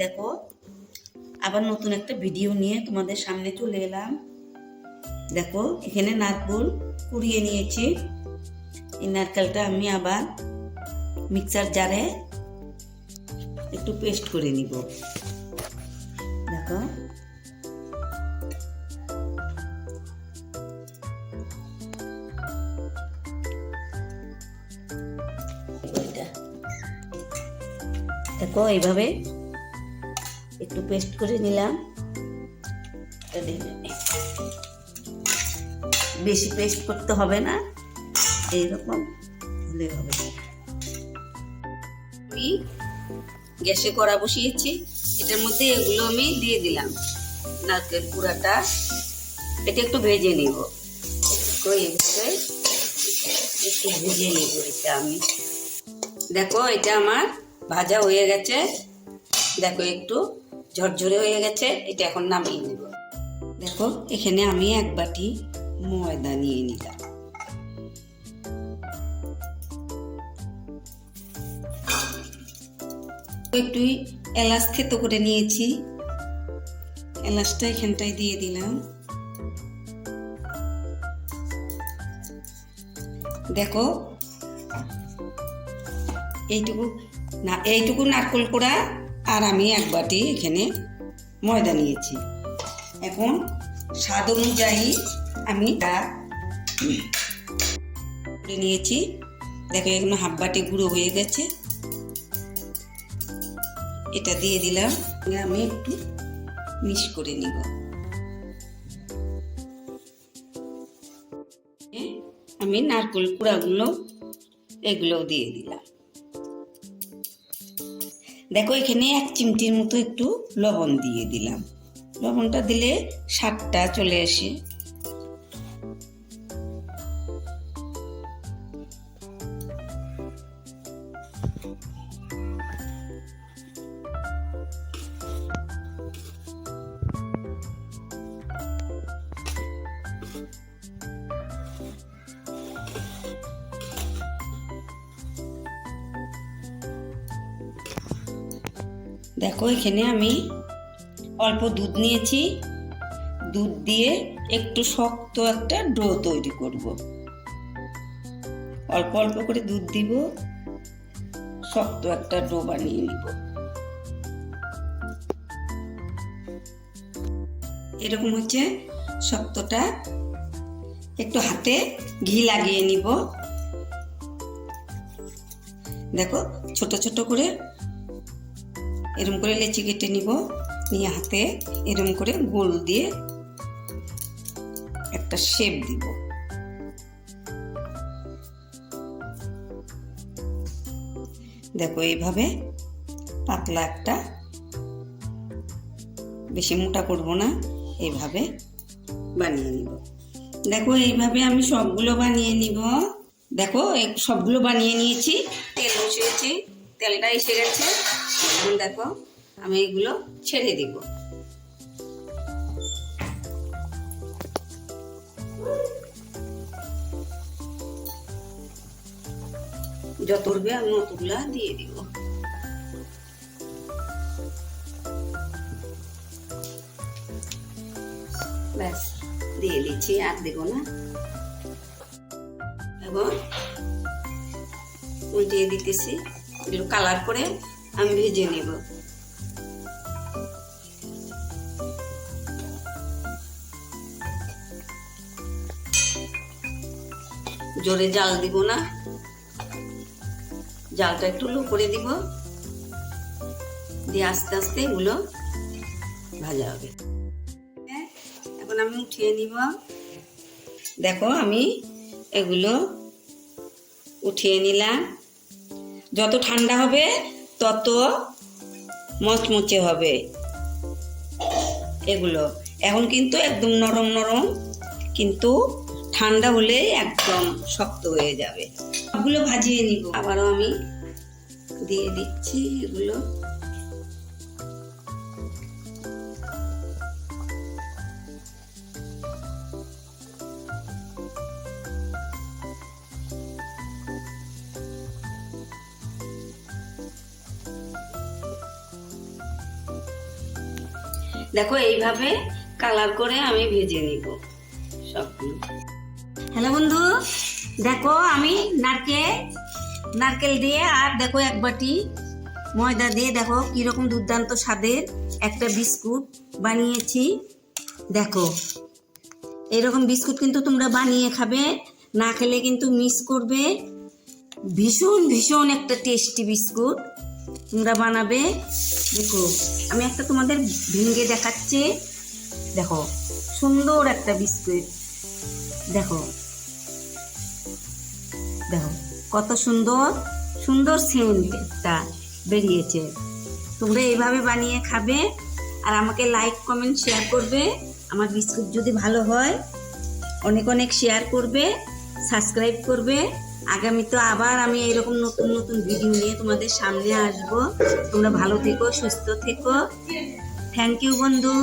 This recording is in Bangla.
দেখো, আবার নতুন একটা ভিডিও নিয়ে তোমাদের সামনে চলে এলাম। দেখো, এখানে নারকেল কুড়িয়ে নিয়েছি। এই নারকেলটা আমি আবার মিক্সার জারে একটু পেস্ট করে নিব। দেখো। দেখো, এইভাবে একটু পেস্ট করে নিলাম। বেশি পেস্ট করতে হবে না, এইরকম হলে হবে। আমি গ্যাসে কড়া বসিয়েছি, এটার মধ্যে এগুলো আমি দিয়ে দিলাম। নারকেল পুরাটা এটা একটু ভেজে নিব। একটু ভেজে নিব এটা আমি। দেখো, এটা আমার ভাজা হয়ে গেছে। দেখো একটু। ঝরঝরে হয়ে গেছে, এটা এখন নামিয়ে নেব। দেখো, এখানে আমি এক বাটি ময়দা নিয়ে নিলাম। একটু এলাচ থেতো করে নিয়েছি। এলাচটা এখানটায় দিয়ে দিলাম। দেখো, এইটুকু না, এইটুকু নারকল কোড়া আর আমি এক বাটি এখানে ময়দা নিয়েছি। এখন স্বাদ অনুযায়ী আমি তা করে নিয়েছি। দেখো এগুলো হাফ বাটি গুঁড়ো হয়ে গেছে। এটা দিয়ে দিলাম। আমি একটু মিক্স করে নিব। আমি নারকেল কুড়াগুলো এগুলোও দিয়ে দিলাম। দেখো এখানে এক চিমটির মতো একটু লবণ দিয়ে দিলাম। লবণটা দিলে স্বাদটা চলে আসে। দেখো, এখানে আমি অল্প দুধ নিয়েছি। দুধ দিয়ে একটু শক্ত একটা ডো তৈরি করব। অল্প অল্প করে দুধ দিব, শক্ত একটা ডো বানিয়ে নিব। এরকম হচ্ছে শক্তটা। একটু হাতে ঘি লাগিয়ে নিব। দেখো, ছোট ছোট করে এরম করে লেচি কেটে নিব, নিয়ে হাতে এরম করে গোল দিয়ে একটা শেপ দিব। দেখো এইভাবে পাতলা একটা, বেশি মোটা করব না, এইভাবে বানিয়ে নিব। দেখো এইভাবে আমি সবগুলো বানিয়ে নিব। দেখো সবগুলো বানিয়ে নিয়েছি, তেল বসিয়েছি, তেলটা এসে গেছে। এখন দেখো আমি এগুলো ছেড়ে দিব। যত উঠবে আমি অতগুলা দিয়ে দিব। ব্যাস, দিয়ে দিচ্ছি, আর দেবো না। এবং উল্টিয়ে দিতেছি এগুলো কালার করে আমি ভেজে নেব। জোরে জাল দিব না। জালটা একটু লো করে দিব। দিয়ে আস্তে আস্তে এগুলো ভাজা হবে। হ্যাঁ, এখন আমি উঠিয়ে নিব। দেখো আমি এগুলো উঠিয়ে নিলাম। যত ঠান্ডা হবে তত মচমচে হবে। এগুলো। এখন কিন্তু একদম নরম নরম, কিন্তু ঠান্ডা হলে একদম শক্ত হয়ে যাবে। সবগুলো ভাজিয়ে নিব। আবারও আমি দিয়ে দিচ্ছি এগুলো। দেখো, এইভাবে কালার করে আমি ভেজে নিব সবগুলো। হ্যালো বন্ধু, দেখো আমি নারকেল নারকেল দিয়ে আর দেখো এক বাটি ময়দা দিয়ে দেখো কীরকম দুর্দান্ত স্বাদের একটা বিস্কুট বানিয়েছি। দেখো এরকম বিস্কুট কিন্তু তোমরা বানিয়ে খাবে, না খেলে কিন্তু মিস করবে। ভীষণ ভীষণ একটা টেস্টি বিস্কুট। তোমরা বানাবে। দেখো, আমি একটা তোমাদের ভেঙে দেখাচ্ছি। দেখো, সুন্দর একটা বিস্কুট। দেখো। দেখো, কত সুন্দর সুন্দর সেন্টটা বেরিয়েছে। তোমরা এইভাবে বানিয়ে খাবে আর আমাকে লাইক কমেন্ট শেয়ার করবে। আমার বিস্কুট যদি ভালো হয়, অনেক অনেক শেয়ার করবে সাবস্ক্রাইব করবে। আগামী তো আবার আমি এরকম নতুন নতুন ভিডিও নিয়ে তোমাদের সামনে আসব। তোমরা ভালো থেকো, সুস্থ থেকো। থ্যাংক ইউ বন্ধু।